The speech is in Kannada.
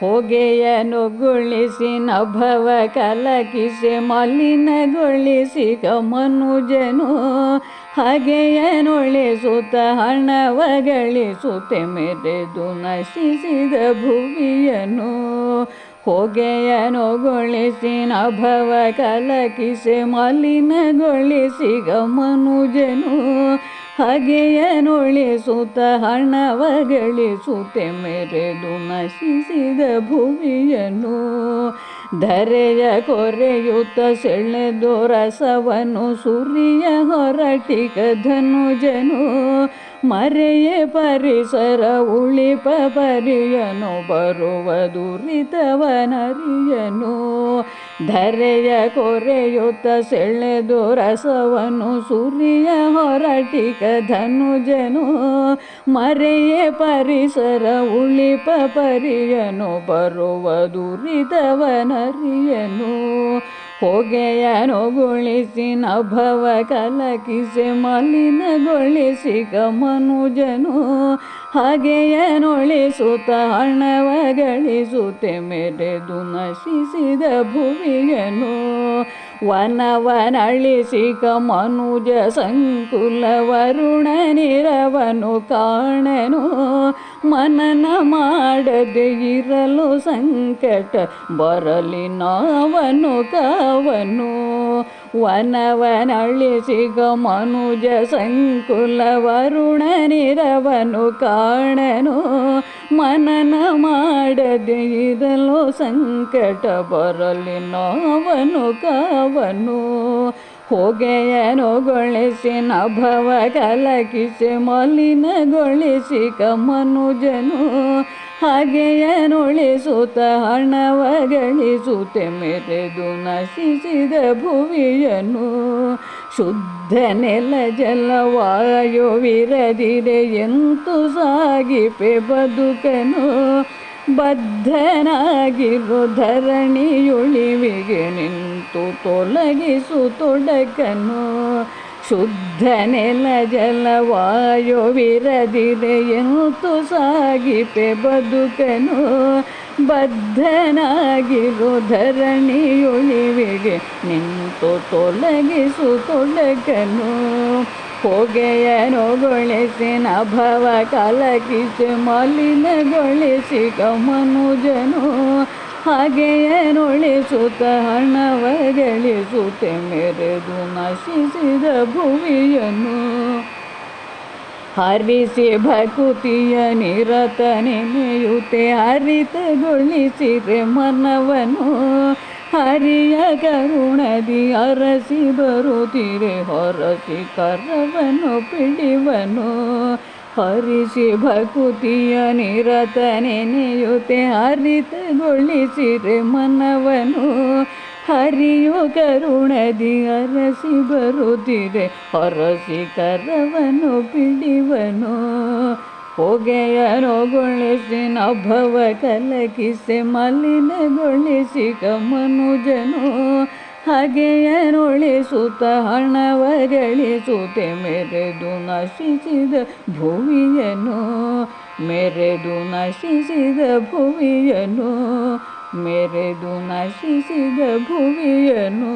ಹೊಗೆಯನ್ನು ಗುಳಿಸಿ ನಭವ ಕಲಕಿಸಿ ಮಲಿನಗೊಳಿಸಿ ಮನುಜನು ಹಗೆಯನ್ನುಳಿಸುತ್ತ ಹಣವ ಗಳಿಸುತ್ತೆ ಮೆರೆದು ನಶಿಸಿದ ಭುವಿಯನು. ಹೊಗೆಯನುಗೊಳಿಸಿ ನಭವ ಕಲಕಿಸಿ ಮಲಿನಗೊಳಿಸಿ ಮನುಜನು ಹಾಗೆಯನುಳಿಸುತ್ತ ಹಣವ ಗಳಿಸುತ್ತೆ ಮೆರೆದು ನಶಿಸಿದ ಭೂಮಿಯನ್ನು. ಧರೆಯ ಕೊರೆಯುತ್ತ ಸೆಳೆದು ರಸವನ್ನು ಸುರಿಯ ಹೊರಟಿಕ ಧನುಜನು ಮರೆಯೇ ಪರಿಸರ ಉಳಿಪ ಪರಿಯನು ಬರುವ ದುರಿತವನರಿಯನು ಧರೆಯ ಕೊರೆಯುತ್ತ ಸೆಳೆದು ರಸವನು ಸುರಿಯ ಹೊರಟಿಕ ಧನುಜನು. ಮರೆಯೇ ಪರಿಸರ ಉಳಿಪ ಪರಿಯನು ಬರುವ ದುರಿತವನರಿಯನು ಹೊಗೆಯನುಗೊಳಿಸಿ ನಭವ ಕಲಕಿಸಿ ಮಲಿನಗೊಳಿಸಿ ಮನುಜನು ಹಾಗೆಯನೊಳಿಸುತ್ತ ಹಣವ ಗಳಿಸುತ್ತೆ ಮೆರೆದು ನಶಿಸಿದ ಭುವಿಯನು. ವನವನಳಿಸಿ ಮನುಜ ಸಂಕುಲ ವರುಣ ನಿರವನು ಕಾಣನು. ಮನನ ಮಾಡದೆ ಇರಲು ಸಂಕಟ, ಬರಲಿ ನಾವನು ಕಾವನು. ವನವನಳಿಸಿಗ ಮನುಜ ಸಂಕುಲ ವರುಣ ನಿರವನು ಕಾಣನು. ಮನನ ಮಾಡದೆ ಇರಲು ಸಂಕಟ, ಬರಲಿ ನಾವನು ಕಾವನು. ಹೊಗೆಯನುಗೊಳಿಸಿ ನಭವ ಕಲಕಿಸಿ ಮಲಿನಗೊಳಿಸಿ ಮನುಜನು ಹಾಗೆಯನುಳಿಸುತ್ತ ಹಣವ ಗಳಿಸುತ್ತೆ ಮೆರೆದು ನಶಿಸಿದ ಭುವಿಯನು ಶುದ್ಧ ನೆಲ ಜಲವಾಯುವಿರದಿರೆ ಎಂತು ಸಾಗಿಪೆ ಬದುಕನು. ಬದ್ಧನಾಗಿರು ಧರಣಿಯುಳಿವಿಗೆ ನಿಂತು ತೊಲಗಿಸು ತೊಡಕನು. ಶುದ್ಧ ನೆಲ ಜಲವಾಯುವಿರದಿರೆ ಎಂತು ಸಾಗಿಪೆ ಬದುಕನು. ಬದ್ಧನಾಗಿರು ಧರಣಿಯುಳಿವಿಗೆ ನಿಂತು ತೊಲಗಿಸು ತೊಡಕನು ಹೊಗೆಯನುಗೊಳಿಸಿ ನಭವ ಕಲಕಿಸಿ ಮಲಿನಗೊಳಿಸಿ ಮನುಜನು ಹಾಗೆಯನುಳಿಸುತ್ತ ಹಣವ ಗಳಿಸುತ್ತೆ ಮೆರೆದು ನಶಿಸಿದ ಭುವಿಯನು ಹರಿಸಿ ಭಕುತಿಯ ನಿರತ ನೆನೆಯುತ್ತೆ, ಹರಿತಗೊಳಿಸಿದೆ ಮನವನು. ಹರಿಯ ಕರುಣದಿ ಅರಸಿ ಬರುತ್ತಿರೆ ಹೊರಸಿ ಕರವನು ಪಿಡಿವನು. ಹರಿಸಿ ಭಕುತಿಯ ನಿರತ ನೆನೆಯುತ್ತೆ ಹರಿತಗೊಳಿಸಿರೆ ಮನವನು. ಹರಿಯು ಕರುಣದಿ ಅರಸಿ ಬರುತ್ತಿರೆ ಹೊರಸಿ ಕರವನು ಪಿಡಿವನು. ಹೊಗೆಯನುಗೊಳಿಸಿ ನಭವ ಕಲಕಿಸಿ ಮಲಿನಗೊಳಿಸಿ ಮನುಜನು ಹಗೆಯರುಳಿಸುತ್ತ ಹಣವ ಗಳಿಸುತ್ತೆ ಮೆರೆದು ನಶಿಸಿದ ಭುವಿಯನು, ಮೆರೆದು ನಶಿಸಿದ ಭುವಿಯನು, ಮೆರೆದು ನಶಿಸಿದ ಭುವಿಯನು.